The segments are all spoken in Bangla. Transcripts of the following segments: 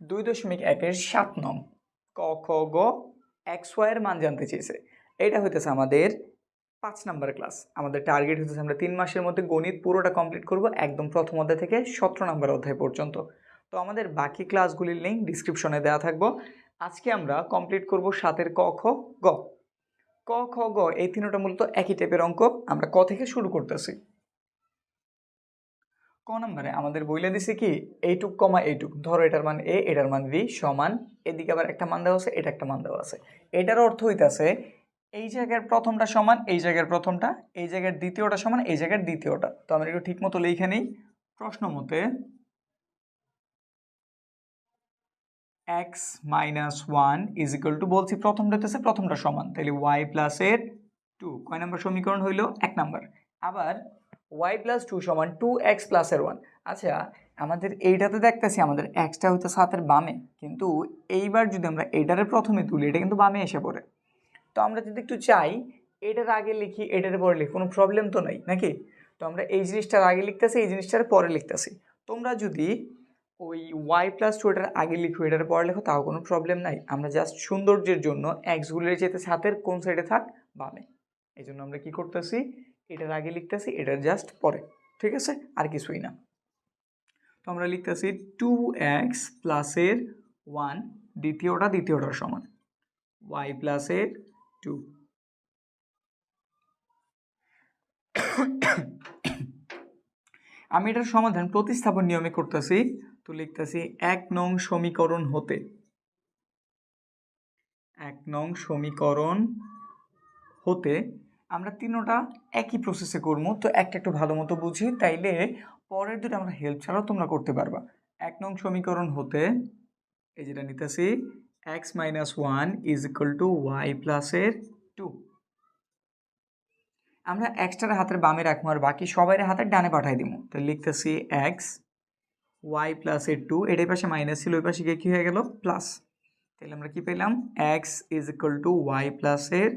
দুই দশমিক একের সাত নং। ক, খ, গ, এক্স ওয়াইয়ের মান জানতে চেয়েছে। এটা হইতেছে আমাদের পাঁচ নাম্বার ক্লাস। আমাদের টার্গেট হইতেছে আমরা তিন মাসের মধ্যে গণিত পুরোটা কমপ্লিট করব একদম প্রথম অধ্যায় থেকে সতেরো নাম্বার অধ্যায় পর্যন্ত। তো আমাদের বাকি ক্লাসগুলির লিঙ্ক ডিসক্রিপশনে দেওয়া থাকব। আজকে আমরা কমপ্লিট করব সাতের ক, খ, গ। ক, খ, গ, এই তিনটা মূলত একই টাইপের অঙ্ক। আমরা ক থেকে শুরু করতেছি। ক নম্বরে, আমাদের বইলে দিছে কি, এইটুক কমা এইটুক, ধরো এটার মান এ, এটার মান ভি সমান, এদিকে আবার একটা মান দেওয়া আছে, এটা একটা মান দেওয়া আছে। এটার অর্থ হইতাছে, এই জায়গার প্রথমটা সমান, এই জায়গার প্রথমটা, এই জায়গার দ্বিতীয়টা সমান, এই জায়গার দ্বিতীয়টা। তো আমরা একটু ঠিক মতো লিখে নিই। প্রশ্ন মতে x minus one is equal to বলছি প্রথমটা হচ্ছে প্রথমটা সমান তাহলে ওয়াই প্লাসের টু কয় নম্বর সমীকরণ হইল? এক নাম্বার। আবার ওয়াই প্লাস টু সমান টু এক্স প্লাসের ওয়ান আচ্ছা আমাদের এইটাতে দেখতেছি, আমাদের এক্সটা হইতো সাতের বামে, কিন্তু এইবার যদি আমরা এইটারে প্রথমে তুলি, এটা কিন্তু বামে এসে পড়ে। তো আমরা যদি একটু চাই, এটার আগে লিখি, এটার পরে লিখি, কোনো প্রবলেম তো নাই, নাকি? তো আমরা এই জিনিসটার আগে লিখতেছি, এই জিনিসটার পরে লিখতেছি। তোমরা যদি ওই ওয়াই প্লাস টু এটার আগে লিখো, এটার পরে লেখো, তাও কোনো প্রবলেম নাই। আমরা জাস্ট সৌন্দর্যের জন্য এক্সগুলোর যেতে হাতের কোন সাইডে থাক? বামে। এই জন্য আমরা কি করতেছি? এটার আগে লিখতেছি এটার জাস্ট পরে, ঠিক আছে? আর কিছুই না। তো আমরা লিখতেছি টু এক্স প্লাসের ওয়ান দ্বিতীয়টা দ্বিতীয়টার সমান। ওয়াই প্লাসের টু আমি এটার সমাধান প্রতিস্থাপন নিয়মে করতেছি, তো লিখতেছি এক নং সমীকরণ হতে। এক নং সমীকরণ হতে আমরা তিনোটা একই প্রসেসে করব, তো একটা একটু ভালো মতো বুঝি, তাইলে পরের দুটো আমরা হেল্প ছাড়াও তোমরা করতে পারবা। এক নং সমীকরণ হতে, এই যেটা নিতেছি x minus one is equal to y প্লাসের টু আমরা এক্সটার হাতের বামে রাখব, আর বাকি সবাই হাতের ডানে পাঠাই দিব। তো লিখতেছি এক্স ওয়াই প্লাসের টু এটার পাশে মাইনাস ছিল, ওই পাশে গিয়ে কী হয়ে গেল? প্লাস তাহলে আমরা কি পেলাম? X is equal to y প্লাসের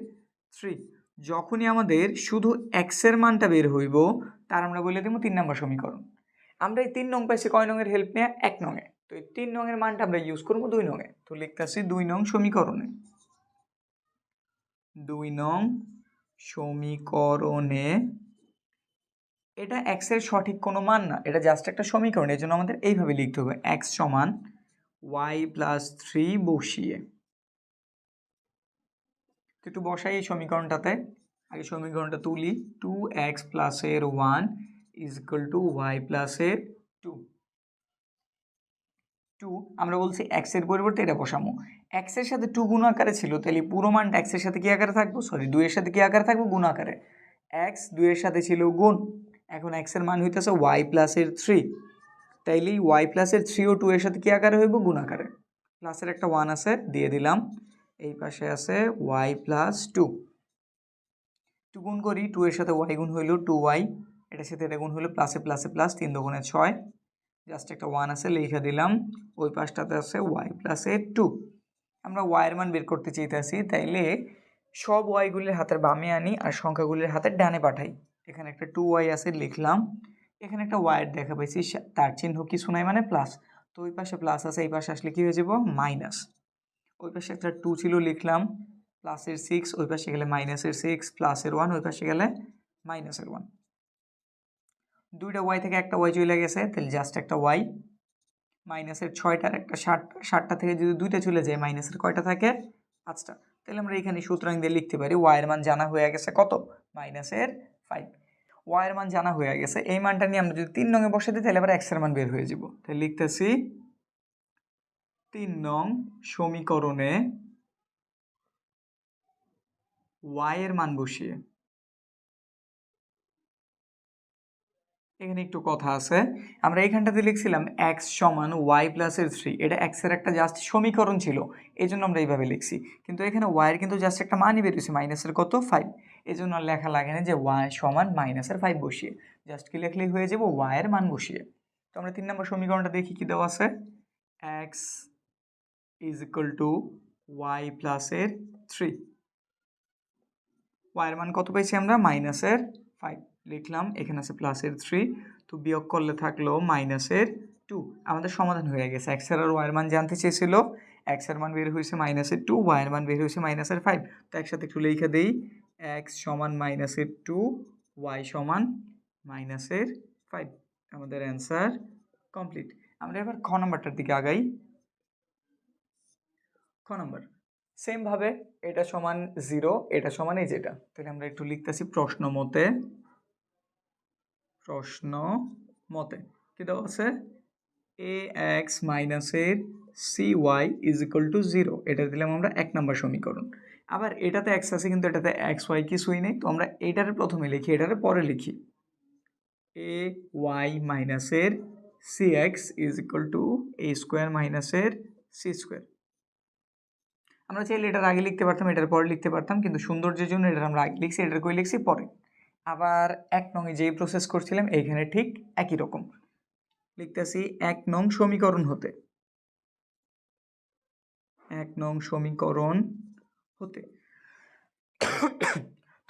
থ্রি যখনই আমাদের শুধু এক্সের মানটা বের হইব, তার আমরা বলে দেবো তিন নম্বর সমীকরণ। আমরা এই তিন নং পাইছি কয় নংয়ের হেল্প নিয়ে? এক নঙে তো এই তিন নংয়ের মানটা আমরা ইউজ করব দুই নঙে তো লিখতেছি দুই নং সমীকরণে। দুই নং সমীকরণে এটা এক্সের সঠিক কোনো মান না। এটা জাস্ট একটা সমীকরণ এই জন্য আমাদের এইভাবে লিখতে হবে। এক্স সমান ওয়াই প্লাস থ্রি বসিয়ে। তো একটু বসাই এই সমীকরণটাতে। আগে সমীকরণটা তুলি। টু এক্স প্লাসের one is equal to y প্লাসের টু টু আমরা বলছি এক্সের পরিবর্তে এটা বসামো। এক্সের সাথে টু গুণ আকারে ছিল, তাহলে পুরো মানটা এক্সের সাথে কী আকারে থাকব? সরি দুইয়ের সাথে কী আকারে থাকব? গুণ আকারে। এক্স দুইয়ের সাথে ছিল গুণ। এখন এক্সের মান হইতেছে ওয়াই প্লাসের থ্রি তাইলে ওয়াই প্লাসের থ্রি ও টু এর সাথে কী আকারে হইব? গুণ আকারে। প্লাসের একটা ওয়ান আছে, দিয়ে দিলাম। এই পাশে আছে ওয়াই প্লাস টু টু গুণ করি টু এর সাথে ওয়াই গুণ হইল টু ওয়াই এটার সাথে এটা গুণ হইল প্লাসে প্লাসে প্লাস তিন দুগুণে ছয়। জাস্ট একটা ওয়ান আছে, লিখে দিলাম। ওই পাশটাতে আছে ওয়াই প্লাসে টু আমরা ওয়াইয়ের মান বের করতে চাইতেছি, তাইলে সব ওয়াইগুলির হাতের বামে আনি আর সংখ্যাগুলির হাতের ডানে পাঠাই। এখানে একটা টু ওয়াই আছে, লিখলাম। এখানে একটা ওয়াইয়ের দেখা পাইছি তার চিহ্ন কিছু নাই মানে প্লাস তো ওই পাশে প্লাস আছে, এই পাশে আসলে কী হয়ে যাব? মাইনাস ওই পাশে একটা টু ছিল লিখলাম প্লাসের সিক্স ওই পাশে গেলে মাইনাসের সিক্স প্লাসের ওয়ান ওই পাশে গেলে মাইনাসের ওয়ান দুইটা ওয়াই থেকে একটা ওয়াই চলে গেছে, তাহলে জাস্ট একটা ওয়াই মাইনাসের ছয়টার একটা ষাট, ষাটটা থেকে যদি দুইটা চলে যায় মাইনাসের কয়টা থাকে? পাঁচটা। তাহলে আমরা এখানে সুতরাং দিয়ে লিখতে পারি ওয়াইয়ের মান জানা হয়ে গেছে কত? মাইনাসের ফাইভ ওয়াইয়ের মান জানা হয়ে গেছে, এই মানটা নিয়ে আমরা যদি তিন নঙে বসে দিই, তাহলে আবার এক্সের মান বের হয়ে যাব। তাহলে লিখতেছি তিন নং সমীকরণে ওয়াইয়ের মান বসিয়ে। এখানে একটু কথা আছে। আমরা এইখানটাতে লিখছিলাম এক্স সমান ওয়াই প্লাসের থ্রি এটা এক্সের একটা জাস্ট সমীকরণ ছিল। এই জন্য আমরা এইভাবে লিখছি। কিন্তু এখানে ওয়াইয়ের কিন্তু জাস্ট একটা মানই বেরিয়েছে। মাইনাসের কত? ফাইভ এই জন্য লেখা লাগে না যে ওয়াই সমান মাইনাসের ফাইভ বসিয়ে। জাস্ট কি লেখলেই হয়ে যাব? ওয়াইয়ের মান বসিয়ে। তো আমরা তিন নম্বর সমীকরণটা দেখি কি দেওয়া আছে? X is equal to y প্লাসের থ্রি ওয়াইয়ের মান কত পেয়েছি আমরা? মাইনাসের ফাইভ লিখলাম, এখানে আছে প্লাসের থ্রি তো বিয়োগ করলে থাকল মাইনাসের টু আমাদের সমাধান হয়ে গেছে। এক্সের আর ওয়াইয়ের মান জানতে চেয়েছিল এক্সের মান বের হয়েছে মাইনাসের টু ওয়াইয়ের মান বের হয়েছে মাইনাসের ফাইভ তো একসাথে একটু লিখে দিই এক্স সমান মাইনাসের টু ওয়াই সমান মাইনাসের ফাইভ আমাদের অ্যান্সার কমপ্লিট আমরা এবার খ নাম্বারটার দিকে আগাই। খ নাম্বার? সেমভাবে এটা সমান জিরো এটা সমান এই যেটা। তাহলে আমরা একটু লিখতেছি প্রশ্ন মতে। প্রশ্ন মতে। কি দেওয়া আছে? এ এক্স মাইনাসের c y is equal to zero এটা দিলাম আমরা এক নম্বর সমীকরণ। আবার এটাতে এক্স আছে কিন্তু এটাতে এক্স ওয়াই কিছুই নেই। তো আমরা এটারে প্রথমে লিখি, এটারে পরে লিখি। এ ওয়াই মাইনাসের c x is equal to a square মাইনাসের সি স্কোয়ার আমরা চাইলে এটার আগে লিখতে পারতাম, এটার পরে লিখতে পারতাম, কিন্তু সৌন্দর্যের জন্য এটার আমরা আগে লিখছি, এটার কই লিখছি? পরে। আবার এক নঙে যেই প্রসেস করছিলাম এইখানে ঠিক একই রকম। লিখতেছি এক নং সমীকরণ হতে। এক নং সমীকরণ হতে।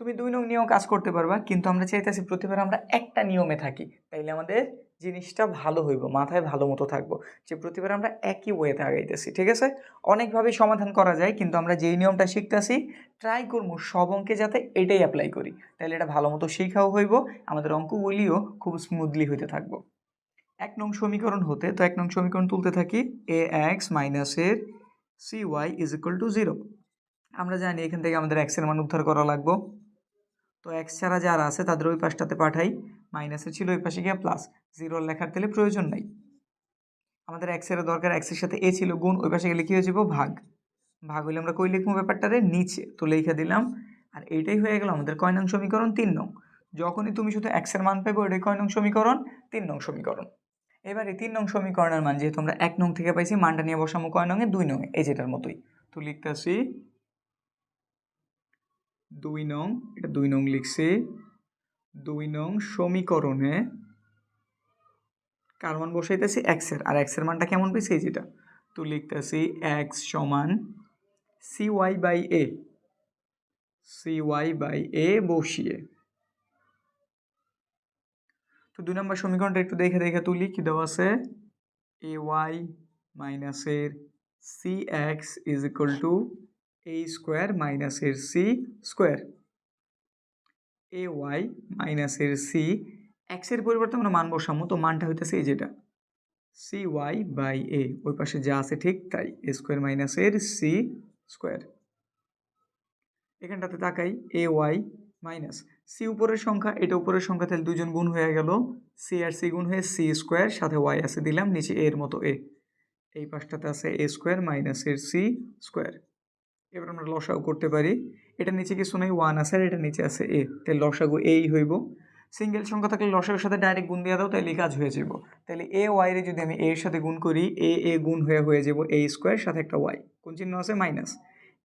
তুমি দুই নং নিয়েও কাজ করতে পারবা, কিন্তু আমরা চাইতেছি প্রতিবার আমরা একটা নিয়মে থাকি। তাইলে আমাদের জিনিসটা ভালো হইব, মাথায় ভালো মতো থাকব। যে প্রতিবার আমরা একই ওয়েতে আগাইতেছি, ঠিক আছে? অনেকভাবেই সমাধান করা যায়, কিন্তু আমরা যেই নিয়মটা শিখতেছি ট্রাই করব সব অঙ্কে যাতে এটাই অ্যাপ্লাই করি। তাহলে এটা ভালো মতো শেখাও হইব, আমাদের অঙ্কগুলিও খুব স্মুথলি হইতে থাকব। এক নং সমীকরণ হতে, তো এক নং সমীকরণ তুলতে থাকি এ এক্স মাইনাসের c y is equal to zero আমরা জানি এখান থেকে আমাদের এক্সের মান উদ্ধার করা লাগবো। তো এক্স ছাড়া যারা আছে, তাদের ওই পাশটাতে পাঠাই। মাইনাসের ছিল ওই পাশে গিয়ে প্লাস জিরোর লেখার তেলে প্রয়োজন নাই। আমাদের এক্সের দরকার এক্সের সাথে এ ছিল, গুণ ওই পাশে গেলে কী হয়ে যাব? ভাগ। ভাগ হইলে আমরা কই লিখব ব্যাপারটারে? নিচে। তো লিখে দিলাম। আর এইটাই হয়ে গেল আমাদের কয় নং সমীকরণ? তিন নং। যখনই তুমি শুধু এক্সের মান পাইবো, ওইটাই কয় নং সমীকরণ? তিন নং সমীকরণ। এবারে তিন নং সমীকরণের মান, যেহেতু আমরা এক নং থেকে পাইছি, মানটা নিয়ে বসামো কয় নঙে দুই নঙে এই যেটার মতোই। তো লিখতেছি দুই নং, এটা দুই নং লিখছি। দুই নং সমীকরণে কার মান বসাইতেছি এক্সের আর এক্সের মানটা কেমন পেয়েছি এই যেটা? তো লিখতেছি এক্স সমান c y by a c y by a বসিয়ে। তো দুই নম্বর সমীকরণটা একটু দেখে দেখে তুলি, কী দেওয়া আছে? এ ওয়াই মাইনাসের c x is equal to a square মাইনাসের সি স্কোয়ার এ ওয়াই মাইনাসের সি এক্সের পরিবর্তে আমরা মান বসামো তো মানটা হইতেছে এই যেটা। সি ওয়াই বাই এ ওই পাশে যা আছে ঠিক তাই এ স্কোয়ার মাইনাসের সি স্কোয়ার এখানটাতে তাকাই এ ওয়াই মাইনাস সি উপরের সংখ্যা, এটা উপরের সংখ্যা তাহলে দুজন গুণ হয়ে গেল সি আর সি গুণ হয়ে সি স্কোয়ার সাথে ওয়াই আছে দিলাম, নিচে এর মতো এ এই পাশটাতে আছে এ স্কোয়ার মাইনাসের সি স্কোয়ার এবার আমরা লসাগু করতে পারি। এটা নিচে কিছু নেই ওয়ান আছে আর এটা নিচে আছে এ। তাহলে লসাগু এই হইব। সিঙ্গেল সংখ্যা থাকলে লসাগুর সাথে ডাইরেক্ট গুণ দিয়ে দাও, তাহলে কাজ হয়ে যাব তাহলে এ ওয়াইরে যদি আমি এর সাথে গুণ করি, এ এ গুণ হয়ে হয়ে যাব এ স্কোয়ার, সাথে একটা ওয়াই। কোন চিহ্ন আছে? মাইনাস।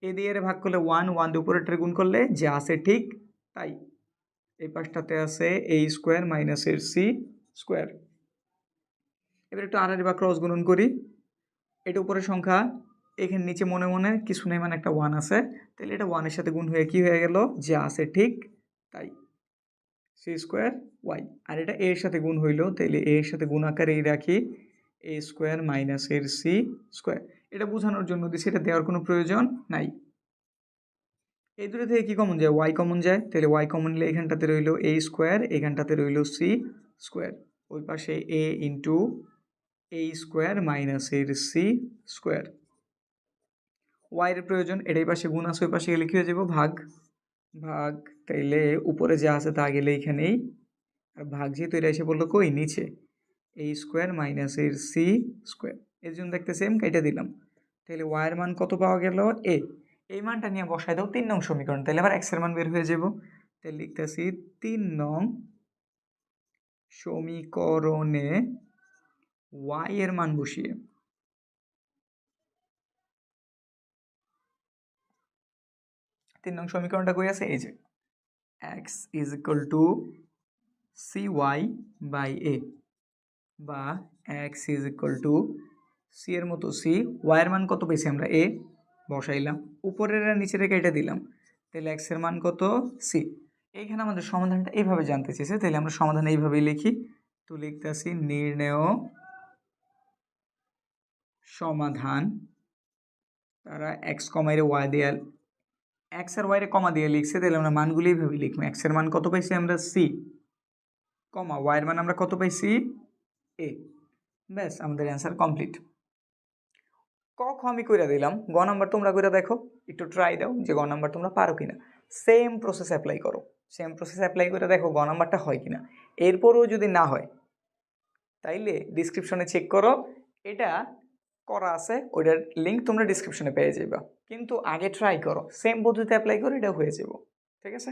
এ দিয়ে এর ভাগ করলে ওয়ান ওয়ান দিয়ে উপরেরটার গুণ করলে যা আছে ঠিক তাই। এই পাশটাতে আছে এ স্কোয়ার মাইনাসের সি স্কোয়ার। এবার একটু আর বা ক্রস গুণন করি। এটা উপরের সংখ্যা এখানে নিচে মনে মনে কিছু নেই মানে একটা ওয়ান আছে। তাহলে এটা ওয়ানের সাথে গুণ হয়ে কি হয়ে গেল? যা আছে ঠিক তাই। সি স্কোয়ার ওয়াই আর এটা এর সাথে গুণ হইল তাহলে এর সাথে গুণ আকারেই রাখি। এ স্কোয়ার মাইনাস এর সি স্কোয়ার এটা বোঝানোর জন্য দিচ্ছি এটা দেওয়ার কোনো প্রয়োজন নাই। এই দুটো থেকে কী কমন যায়? ওয়াই কমন যায়। তাহলে ওয়াই কমন নিলে এখানটাতে রইল এ স্কোয়ার এখানটাতে রইল সি স্কোয়ার ওই পাশে a into a square minus এর সি স্কোয়ার ওয়াইয়ের প্রয়োজন, এটাই পাশে গুণ আছে, ওই পাশে গেলে কী হয়ে যাব? ভাগ। ভাগ তাইলে উপরে যা আছে তা গেলে এখানেই। আর ভাগ যেহেতু এটা এসে বলল কই? নিচে। এই স্কোয়ার মাইনাসের সি স্কোয়ার এর জন্য দেখতে সেম কেটে দিলাম। তাহলে ওয়াইয়ের মান কত পাওয়া গেল? এ এই মানটা নিয়ে বসায় দাও তিন নং সমীকরণ তাহলে আবার এক্সের মান বের হয়ে যাব। তাহলে লিখতেছি তিন নং সমীকরণে ওয়াই এর মান বসিয়ে তিন নং সমীকরণটা কই আছে? এই যে x is equal to c y by a বা x is equal to c এর মতো সি ওয়াইয়ের মান কত পেয়েছি আমরা? এ বসাইলাম। উপরের আর নিচে রেখে এটা দিলাম। তাহলে এক্সের মান কত? সি এইখানে আমাদের সমাধানটা এইভাবে জানতে চেয়েছে। তাহলে আমরা সমাধান এইভাবেই লিখি। তো লিখতেছি নির্ণেয় সমাধান। তারা এক্স কমাইরে ওয়াই দেয়া এক্স আর ওয়াইরে কমা দিয়ে লিখছে, তাহলে আমরা মানগুলি এইভাবে লিখব। এক্সের মান কত পাইছি আমরা? সি কমা। ওয়াইয়ের মান আমরা কত পাইছি? এ ব্যাস, আমাদের অ্যান্সার কমপ্লিট ক, খ আমি কইরা দিলাম। গ নাম্বার তোমরা কইরা দেখো। একটু ট্রাই দাও যে গ নাম্বার তোমরা পারো কিনা। সেম প্রসেস অ্যাপ্লাই করো। সেম প্রসেস অ্যাপ্লাই করে দেখো গ নাম্বারটা হয় কিনা। এরপরও যদি না হয়, তাইলে ডিসক্রিপশনে চেক করো। এটা করা আছে, ওইটার লিঙ্ক তোমরা ডিসক্রিপশনে পেয়ে যাবে কিন্তু আগে ট্রাই করো সেম পদ্ধতি অ্যাপ্লাই করে এটা হয়ে যাবো ঠিক আছে